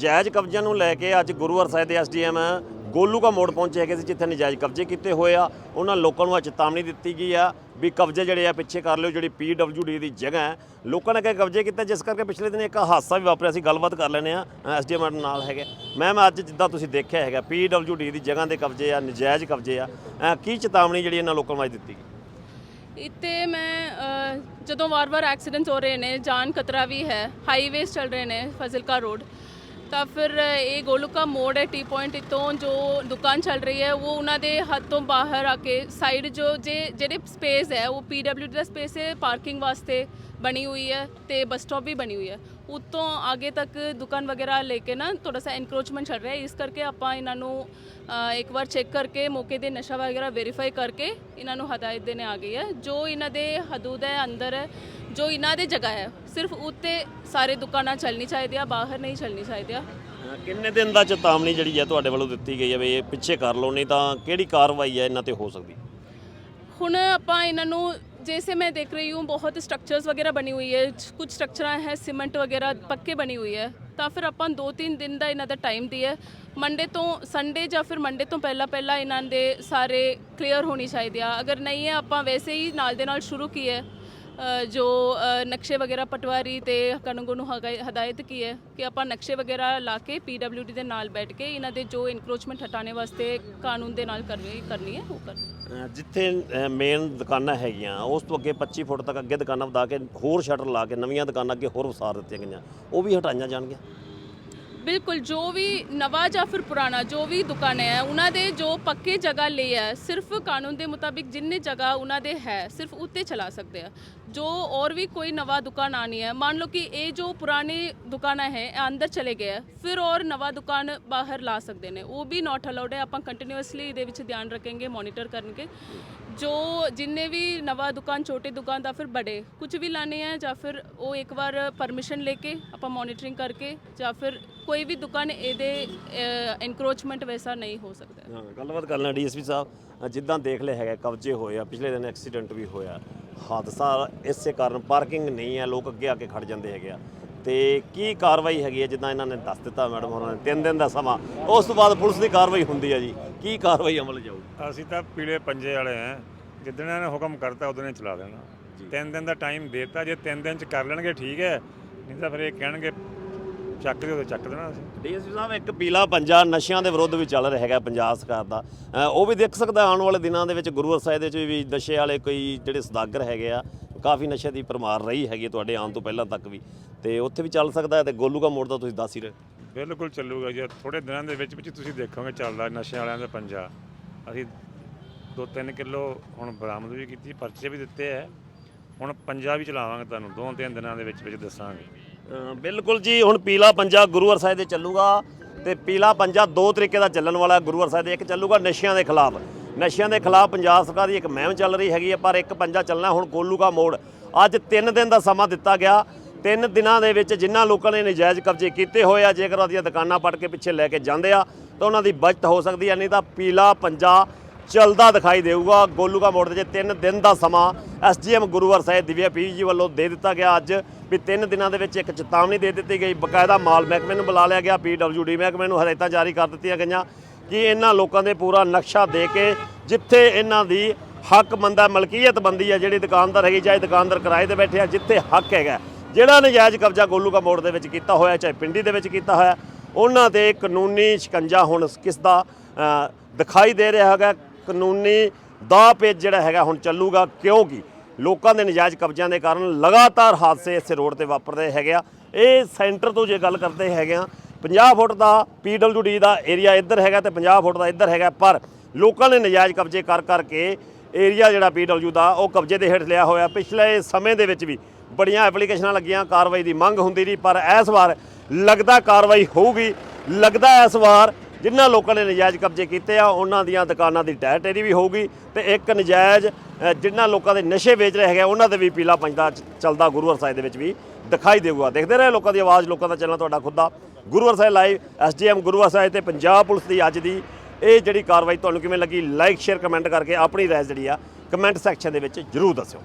ਜਾਇਜ਼ ਕਬਜ਼ਿਆਂ ਨੂੰ ਲੈ ਕੇ ਅੱਜ ਗੁਰੂਵਰ ਸਾਹਿਬ ਦੇ ਐਸਡੀਐਮ ਗੋਲੂਕਾ ਮੋੜ ਪਹੁੰਚੇ ਹੈਗੇ ਸੀ, ਜਿੱਥੇ ਨਜਾਇਜ਼ ਕਬਜ਼ੇ ਕੀਤੇ ਹੋਏ ਆ। ਉਹਨਾਂ ਲੋਕਾਂ ਨੂੰ ਅੱਜ ਚੇਤਾਵਨੀ ਦਿੱਤੀ ਗਈ ਆ ਵੀ ਕਬਜ਼ੇ ਜਿਹੜੇ ਆ, ਪਿੱਛੇ ਕਰ ਲਿਓ, ਜਿਹੜੀ ਪੀਡਬਲਯੂਡੀ ਦੀ ਜਗ੍ਹਾ ਹੈ, ਲੋਕਾਂ ਨੇ ਕਿ ਕਬਜ਼ੇ ਕੀਤੇ? ਜਿਸ ਕਰਕੇ ਪਿਛਲੇ ਦਿਨ ਇੱਕ ਹਾਦਸਾ ਵੀ ਵਾਪਰਿਆ ਸੀ, ਗੱਲਬਾਤ ਕਰ ਲੈਨੇ ਆ ਐਸਡੀਐਮ ਨਾਲ ਹੈਗੇ। ਮੈਮ ਅੱਜ ਜਿੱਦਾਂ ਤੁਸੀਂ ਦੇਖਿਆ ਹੈਗਾ, ਪੀਡਬਲਯੂਡੀ ਦੀ ਜਗ੍ਹਾ ਦੇ ਕਬਜ਼ੇ ਆ, ਨਜਾਇਜ਼ ਕਬਜ਼ੇ ਆ ਕੀ ਚੇਤਾਵਨੀ ਜਿਹੜੀ ਇਹਨਾਂ ਲੋਕਾਂ ਨੂੰ ਅੱਜ ਦਿੱਤੀ ਗਈ? ਇੱਥੇ ਮੈਂ ਜਦੋਂ ਵਾਰ-ਵਾਰ ਐਕਸੀਡੈਂਟਸ ਹੋ ਰਹੇ ਨੇ, ਜਾਨ ਖਤਰਾ ਵੀ ਹੈ, ਹਾਈਵੇਜ਼ ਚੱਲ ਰਹੇ ਨੇ, ਫਜ਼ਿਲਕਾ ਰੋਡ ਤਾਂ ਫਿਰ ਇਹ ਗੋਲੂਕਾ ਮੋੜ ਹੈ, ਟੀ ਪੁਆਇੰਟ ਤੋਂ ਜੋ ਦੁਕਾਨ ਚੱਲ ਰਹੀ ਹੈ, ਉਹ ਉਹਨਾਂ ਦੇ ਹੱਥ ਤੋਂ ਬਾਹਰ ਆ ਕੇ ਸਾਈਡ ਜੋ ਜੇ, ਜਿਹੜੇ ਸਪੇਸ ਹੈ, ਉਹ ਪੀਡਬਲਯੂਡੀ ਦਾ ਸਪੇਸ ਹੈ ਪਾਰਕਿੰਗ ਵਾਸਤੇ। ਬਣੀ ਹੋਈ ਹੈ ਤੇ ਬੱਸ ਸਟਾਪ ਵੀ ਬਣੀ ਹੋਈ ਹੈ। ਉਤੋਂ ਅੱਗੇ ਤੱਕ ਦੁਕਾਨ ਵਗੈਰਾ ਲੈ ਕੇ ਨਾ ਥੋੜਾ ਸਾ ਐਨਕਰੋਚਮੈਂਟ ਚੱਲ ਰਿਹਾ ਹੈ। ਇਸ ਕਰਕੇ ਆਪਾਂ ਇਹਨਾਂ ਨੂੰ ਇੱਕ ਵਾਰ ਚੈੱਕ ਕਰਕੇ ਮੌਕੇ ਦੇ ਨਸ਼ਾ ਵਗੈਰਾ ਵੈਰੀਫਾਈ ਕਰਕੇ ਇਹਨਾਂ ਨੂੰ ਹਦਾਇਤ ਦੇਣੇ ਆ ਗਈ ਹੈ। ਜੋ ਇਹਨਾਂ ਦੇ ਹਦੂਦ ਹੈ ਅੰਦਰ ਹੈ ਜੋ ਇਹਨਾਂ ਦੇ ਜਗ੍ਹਾ ਹੈ ਸਿਰਫ ਉੱਤੇ ਸਾਰੇ ਦੁਕਾਨਾਂ ਚੱਲਣੀ ਚਾਹੀਦੀਆਂ ਬਾਹਰ ਨਹੀਂ ਚੱਲਣੀ ਚਾਹੀਦੀਆਂ ਅਹ ਕਿੰਨੇ ਦਿਨ ਦਾ ਚੇਤਾਵਨੀ ਜਿਹੜੀ ਹੈ ਤੁਹਾਡੇ ਵੱਲੋਂ ਦਿੱਤੀ ਗਈ ਹੈ ਵੀ ਇਹ ਪਿੱਛੇ ਕਰ ਲਓ ਨਹੀਂ ਤਾਂ ਕਿਹੜੀ ਕਾਰਵਾਈ ਹੈ ਇਹਨਾਂ ਤੇ ਹੋ ਸਕਦੀ? ਹੁਣ ਆਪਾਂ ਇਹਨਾਂ ਨੂੰ जैसे मैं देख रही हूँ बहुत स्ट्रक्चर्स वगैरह बनी हुई है कुछ स्ट्रक्चर है सीमेंट वगैरह पक्के बनी हुई है ਤਾਂ ਫਿਰ ਆਪਾਂ 2-3 ਦਿਨ ਦਾ ਇਹਨਾਂ ਦਾ ਟਾਈਮ ਦਿਆ ਮੰਡੇ ਤੋਂ ਸੰਡੇ ਜਾਂ ਫਿਰ ਮੰਡੇ ਤੋਂ ਪਹਿਲਾਂ ਪਹਿਲਾਂ ਇਹਨਾਂ ਦੇ ਸਾਰੇ ਕਲੀਅਰ ਹੋਣੀ ਚਾਹੀਦੀ ਆ ਅਗਰ ਨਹੀਂ ਹੈ ਆਪਾਂ ਵੈਸੇ ਹੀ ਨਾਲ ਦੇ ਨਾਲ ਸ਼ੁਰੂ ਕੀ ਹੈ ਅ, ਜੋ ਨਕਸ਼ੇ ਵਗੈਰਾ ਪਟਵਾਰੀ ਤੇ ਕਾਨੂੰਗੋ ਨੂੰ ਹਦਾਇਤ ਕੀ ਹੈ ਕਿ ਆਪਾਂ ਨਕਸ਼ੇ ਵਗੈਰਾ ਲਾ ਕੇ ਪੀਡਬਲਯੂਡੀ ਦੇ ਨਾਲ ਬੈਠ ਕੇ ਇਹਨਾਂ ਦੇ ਜੋ ਇਨਕਰੋਚਮੈਂਟ ਹਟਾਣੇ ਵਾਸਤੇ ਕਾਨੂੰਨ ਦੇ ਨਾਲ ਕਰਨੀ ਕਰਨੀ ਹੈ ਉਹ ਕਰਨੀ ਜਿੱਥੇ ਮੇਨ ਦੁਕਾਨਾਂ ਹੈਗੀਆਂ ਉਸ ਤੋਂ ਅੱਗੇ 25 ਫੁੱਟ ਤੱਕ ਅੱਗੇ ਦੁਕਾਨਾਂ ਵਧਾ ਕੇ ਹੋਰ ਸ਼ਟਰ ਲਾ ਕੇ ਨਵੀਆਂ ਦੁਕਾਨਾਂ ਅੱਗੇ ਹੋਰ ਵਸਾਰ ਦਿੱਤੀਆਂ ਗਈਆਂ ਉਹ ਵੀ ਹਟਾਈਆਂ ਜਾਣਗੀਆਂ? ਬਿਲਕੁਲ ਜੋ ਵੀ ਨਵਾਂ ਜਾਂ ਫਿਰ ਪੁਰਾਣਾ ਜੋ ਵੀ ਦੁਕਾਨ ਹੈ ਉਹਨਾਂ ਦੇ ਜੋ ਪੱਕੇ ਜਗ੍ਹਾ ਲਈ ਹੈ ਸਿਰਫ ਕਾਨੂੰਨ ਦੇ ਮੁਤਾਬਿਕ ਜਿੰਨੇ ਜਗ੍ਹਾ ਉਹਨਾਂ ਦੇ ਹੈ ਸਿਰਫ ਉੱਤੇ ਚਲਾ ਸਕਦੇ ਆ। ਜੋ ਔਰ ਵੀ ਕੋਈ ਨਵਾਂ ਦੁਕਾਨ ਆਣੀ ਹੈ, ਮੰਨ ਲਓ ਕਿ ਇਹ ਜੋ ਪੁਰਾਣੀ ਦੁਕਾਨਾਂ ਹੈ, ਇਹ ਅੰਦਰ ਚਲੇ ਗਏ ਹੈ, ਫਿਰ ਔਰ ਨਵਾਂ ਦੁਕਾਨ ਬਾਹਰ ਲਾ ਸਕਦੇ ਨੇ। ਉਹ ਵੀ ਨਾਟ ਅਲਾਉਡ ਹੈ, ਆਪਾਂ ਕੰਟੀਨਿਊਸਲੀ ਇਹਦੇ ਵਿੱਚ ਧਿਆਨ ਜੋ ਜਿੰਨੇ ਵੀ ਨਵਾਂ ਦੁਕਾਨ, ਛੋਟੇ ਦੁਕਾਨ ਦਾ ਫਿਰ ਬੜੇ, ਕੁਝ ਵੀ ਲਾਣੇ ਹੈ ਜਾਂ ਫਿਰ ਉਹ ਇੱਕ ਵਾਰ ਪਰਮਿਸ਼ਨ ਲੈ ਕੇ ਆਪਾਂ ਮੋਨੀਟਰਿੰਗ ਕਰਕੇ ਜਾਂ ਫਿਰ ਕੋਈ ਵੀ ਦੁਕਾਨ ਇਹਦੇ ਇਨਕਰੋਚਮੈਂਟ ਵੈਸਾ ਨਹੀਂ ਹੋ ਸਕਦਾ। ਹਾਂ, ਗੱਲਬਾਤ ਕਰ ਲੈਣਾ ਡੀਐਸਪੀ ਸਾਹਿਬ। ਜਿੱਦਾਂ ਦੇਖ ਲਿਆ ਹੈਗਾ, ਕਬਜ਼ੇ ਹੋਏ ਆ, ਪਿਛਲੇ ਦਿਨ ਐਕਸੀਡੈਂਟ ਵੀ ਹੋਇਆ। ਹਾਦਸਾ ਇਸੇ ਕਾਰਨ ਪਾਰਕਿੰਗ ਨਹੀਂ ਹੈ ਲੋਕ ਅੱਗੇ ਆ ਕੇ ਖੜ ਜਾਂਦੇ ਹੈਗੇ ਆ। ਤੇ ਕੀ ਕਾਰਵਾਈ ਹੈਗੀ ਹੈ ਜਿੱਦਾਂ ਇਹਨਾਂ ਨੇ ਦੱਸ ਦਿੱਤਾ ਮੈਡਮ ਹੋਰਾਂ ਨੇ ਤਿੰਨ ਦਿਨ ਦਾ ਸਮਾਂ। ਉਸ ਤੋਂ ਬਾਅਦ ਪੁਲਿਸ ਦੀ ਕਾਰਵਾਈ ਹੁੰਦੀ ਹੈ ਜੀ। ਕੀ ਕਾਰਵਾਈ ਅਮਲ ਜਾਊ ਅਸੀਂ ਤਾਂ ਪੀਲੇ ਪੰਜੇ ਵਾਲੇ ਆ ਜਿੱਦਣ ਇਹਨਾਂ ਨੇ ਹੁਕਮ ਕਰਤਾ ਉਦੋਂ ਹੀ ਚਲਾ ਦੇਣਾ। ਤਿੰਨ ਦਿਨ ਦਾ ਟਾਈਮ ਦੇਤਾ। ਜੇ ਤਿੰਨ ਦਿਨ ਚ ਕਰ ਲੈਣਗੇ ਠੀਕ ਹੈ। ਨਹੀਂ ਤਾਂ ਫਿਰ ਇਹ ਕਹਿਣਗੇ ਚੱਕ ਦਿਓ ਤੇ ਚੱਕ ਦੇਣਾ ਅਸੀਂ। ਡੀਐਸਪੀ ਸਾਹਿਬ ਇੱਕ ਪੀਲਾ ਪੰਜਾ ਨਸ਼ਿਆਂ ਦੇ ਵਿਰੁੱਧ ਵੀ ਚੱਲ ਰਿਹਾ ਹੈਗਾ ਪੰਜਾਬ ਸਰਕਾਰ ਦਾ। ਉਹ ਵੀ ਦੇਖ ਸਕਦਾ ਆਉਣ ਵਾਲੇ ਦਿਨਾਂ ਦੇ ਵਿੱਚ ਗੁਰੂ ਸਾਹਿਬ ਦੇ ਵਿੱਚ ਵੀ ਨਸ਼ੇ ਵਾਲੇ ਕੋਈ ਜਿਹੜੇ ਸਦਾਗਰ ਹੈਗੇ ਆ ਕਾਫੀ ਨਸ਼ੇ ਦੀ ਪਰਮਾਰ ਰਹੀ ਹੈਗੀ ਹੈ ਤੁਹਾਡੇ ਆਉਣ ਤੋਂ ਪਹਿਲਾਂ ਤੱਕ ਵੀ। ਤੇ ਉੱਥੇ ਵੀ ਚੱਲ ਸਕਦਾ ਹੈ ਤੇ ਗੋਲੂਗਾ ਮੋੜ ਦਾ ਤੁਸੀਂ ਦੱਸ ਹੀ ਰਹੇ ਬਿਲਕੁਲ ਚੱਲੂਗਾ ਜੀ। ਥੋੜੇ ਦਿਨਾਂ ਦੇ ਵਿੱਚ ਵਿੱਚ ਤੁਸੀਂ ਦੇਖੋਗੇ ਚੱਲਦਾ ਨਸ਼ਿਆਂ ਵਾਲਿਆਂ ਦਾ ਪੰਜਾ। ਅਸੀਂ 2-3 ਕਿਲੋ ਹੁਣ ਬਰਾਮਦ ਵੀ ਕੀਤੀ ਪਰਚੇ ਵੀ ਦਿੱਤੇ ਹੈ। ਹੁਣ ਪੰਜਾ ਵੀ ਚਲਾਵਾਂਗੇ ਤੁਹਾਨੂੰ ਦੋ ਤਿੰਨ ਦਿਨਾਂ ਦੇ ਵਿੱਚ ਵਿੱਚ ਦੱਸਾਂਗੇ। ਬਿਲਕੁਲ ਜੀ, ਹੁਣ ਪੀਲਾ ਪੰਜਾ ਗੁਰੂਵਰ ਸਾਹਿਬ ਦੇ ਚੱਲੂਗਾ ਤੇ ਪੀਲਾ ਪੰਜਾ ਦੋ ਤਰੀਕੇ ਦਾ ਚੱਲਣ ਵਾਲਾ ਗੁਰੂਵਰ ਸਾਹਿਬ ਦੇ। ਇੱਕ ਚੱਲੂਗਾ ਨਸ਼ਿਆਂ ਦੇ ਖਿਲਾਫ। ਨਸ਼ਿਆਂ ਦੇ ਖਿਲਾਫ ਪੰਜਾਬ ਸਰਕਾਰ ਦੀ ਇੱਕ ਮਹਿਮ ਚੱਲ ਰਹੀ ਹੈਗੀ ਹੈ ਪਰ ਇੱਕ ਪੰਜਾ ਚੱਲਣਾ ਹੁਣ ਗੋਲੂਗਾ ਮੋੜ। ਅੱਜ 3 ਦਿਨ ਦਾ ਸਮਾਂ ਦਿੱਤਾ ਗਿਆ। ਤਿੰਨ ਦਿਨਾਂ ਦੇ ਵਿੱਚ ਜਿਨ੍ਹਾਂ ਲੋਕਾਂ ਨੇ ਨਜਾਇਜ਼ ਕਬਜ਼ੇ ਕੀਤੇ ਹੋਏ ਆ, ਜੇਕਰ ਉਹਦੀਆਂ ਦੁਕਾਨਾਂ ਪੱਟ ਕੇ ਪਿੱਛੇ ਲੈ ਕੇ ਜਾਂਦੇ ਆ, ਤਾਂ ਉਹਨਾਂ ਦੀ ਬਚਤ ਹੋ ਸਕਦੀ ਹੈ ਨਹੀਂ ਤਾਂ ਪੀਲਾ ਪੰਜਾ ਚੱਲਦਾ ਦਿਖਾਈ ਦੇਊਗਾ। ਗੋਲੂਗਾ ਮੋੜ ਦੇ ਜੇ ਤਿੰਨ ਦਿਨ ਦਾ ਸਮਾਂ ਐਸਜੀਐਮ ਗੁਰੂਵਰ ਸਾਹਿਬ ਦਿਵਿਆ ਪੀਰ ਜੀ ਵੱਲੋਂ ਦੇ ਦਿੱਤਾ ਗਿਆ ਅੱਜ ਵੀ ਤਿੰਨ ਦਿਨਾਂ ਦੇ ਵਿੱਚ ਇੱਕ ਚੇਤਾਵਨੀ ਦੇ ਦਿੱਤੀ ਗਈ। ਬਕਾਇਦਾ ਮਾਲ ਮਹਿਕਮੇ ਨੂੰ ਬੁਲਾ ਲਿਆ ਗਿਆ। ਪੀਡਬਲਯੂਡੀ ਮਹਿਕਮੇ ਨੂੰ ਹਦਾਇਤਾਂ ਜਾਰੀ ਕਰ ਦਿੱਤੀਆਂ ਗਈਆਂ ਕਿ ਇਹਨਾਂ ਲੋਕਾਂ ਦੇ ਪੂਰਾ ਨਕਸ਼ਾ ਦੇ ਕੇ ਜਿੱਥੇ ਇਹਨਾਂ ਦੀ ਹੱਕ ਮੰਦਾ ਮਲਕੀਅਤ ਬੰਦੀ ਹੈ, ਜਿਹੜੀ ਦੁਕਾਨਦਾਰ ਹੈਗੀ ਚਾਹੇ ਦੁਕਾਨਦਾਰ ਕਿਰਾਏ ਤੇ ਬੈਠੇ ਆ, ਜਿੱਥੇ ਹੱਕ ਹੈਗਾ। ਜਿਹੜਾ ਨਜਾਇਜ਼ ਕਬਜ਼ਾ ਗੋਲੂਗਾ ਮੋੜ ਦੇ ਵਿੱਚ ਕੀਤਾ ਹੋਇਆ, ਚਾਹੇ ਪਿੰਡੀ ਦੇ ਵਿੱਚ ਕੀਤਾ ਹੋਇਆ, ਉਹਨਾਂ ਤੇ ਕਾਨੂੰਨੀ ਸ਼ਿਕੰਜਾ ਹੁਣ ਕਿਸ ਦਾ ਦਿਖਾਈ ਦੇ ਰਿਹਾ ਹੈਗਾ। ਕਾਨੂੰਨੀ ਦਾ ਪੇਜ ਜਿਹੜਾ ਹੈਗਾ ਹੁਣ ਚੱਲੂਗਾ, ਕਿਉਂਕਿ ਲੋਕਾਂ ਦੇ ਨਜਾਇਜ਼ ਕਬਜ਼ਿਆਂ ਦੇ ਕਾਰਨ ਲਗਾਤਾਰ ਹਾਦਸੇ ਇਸ ਰੋਡ ਤੇ ਵਾਪਰਦੇ ਹੈਗੇ ਆ। ਇਹ ਸੈਂਟਰ ਤੋਂ ਜੇ ਗੱਲ ਕਰਦੇ ਹੈਗੇ ਆ 50 ਫੁੱਟ ਦਾ ਪੀਡਬਲਯੂਡੀ ਦਾ ਏਰੀਆ ਇੱਧਰ ਹੈਗਾ ਤੇ 50 ਫੁੱਟ ਦਾ ਇੱਧਰ ਹੈਗਾ, ਪਰ ਲੋਕਾਂ ਨੇ ਨਜਾਇਜ਼ ਕਬਜ਼ੇ ਕਰ ਕਰਕੇ ਏਰੀਆ ਜਿਹੜਾ ਪੀਡਬਲਯੂ ਦਾ, ਉਹ ਕਬਜ਼ੇ ਦੇ ਹੇਠ ਲਿਆ ਹੋਇਆ। ਪਿਛਲੇ ਸਮੇਂ ਦੇ ਵਿੱਚ ਵੀ ਬੜੀਆਂ ਐਪਲੀਕੇਸ਼ਨਾਂ ਲੱਗੀਆਂ, ਕਾਰਵਾਈ ਦੀ ਮੰਗ ਹੁੰਦੀ ਰਹੀ, ਪਰ ਇਸ ਵਾਰ ਲੱਗਦਾ ਕਾਰਵਾਈ ਹੋਊਗੀ, ਲੱਗਦਾ ਇਸ ਵਾਰ ਜਿਨ੍ਹਾਂ ਲੋਕਾਂ ਨੇ ਨਜਾਇਜ਼ ਕਬਜ਼ੇ ਕੀਤੇ ਆ ਉਹਨਾਂ ਦੀਆਂ ਦੁਕਾਨਾਂ ਦੀ ਢਹਿ ਢੇਰੀ ਵੀ ਹੋਊਗੀ ਤੇ ਇੱਕ ਨਜਾਇਜ਼ ਜਿਨ੍ਹਾਂ ਲੋਕਾਂ ਦੇ ਨਸ਼ੇ ਵੇਚ ਰਹੇ ਹੈਗੇ ਆ, ਉਹਨਾਂ ਦੇ ਵੀ ਪੀਲਾ ਪੰਜਦਾ ਚ- ਚੱਲਦਾ ਗੁਰੂਵਰ ਸਾਹਿਬ ਦੇ ਵਿੱਚ ਵੀ ਦਿਖਾਈ ਦੇਊਗਾ। ਦੇਖਦੇ ਰਹੇ ਲੋਕਾਂ ਦੀ ਆਵਾਜ਼ ਲੋਕਾਂ ਦਾ ਚੱਲਣਾ ਤੁਹਾਡਾ ਖੁਦ ਦਾ। ਗੁਰੂਵਰ ਸਾਹਿਬ ਲਾਈਵ ਐਸਡੀਐਮ ਗੁਰੂਵਰ ਸਾਹਿਬ ਤੇ ਪੰਜਾਬ ਪੁਲਿਸ ਦੀ ਅੱਜ ਦੀ ਇਹ ਜਿਹੜੀ ਕਾਰਵਾਈ ਤੁਹਾਨੂੰ ਕਿਵੇਂ ਲੱਗੀ ਲਾਈਕ ਸ਼ੇਅਰ ਕਮੈਂਟ ਕਰਕੇ ਆਪਣੀ ਰਾਏ ਜਿਹੜੀ ਆ ਕਮੈਂਟ ਸੈਕਸ਼ਨ ਦੇ ਵਿੱਚ ਜਰੂਰ ਦੱਸਿਓ।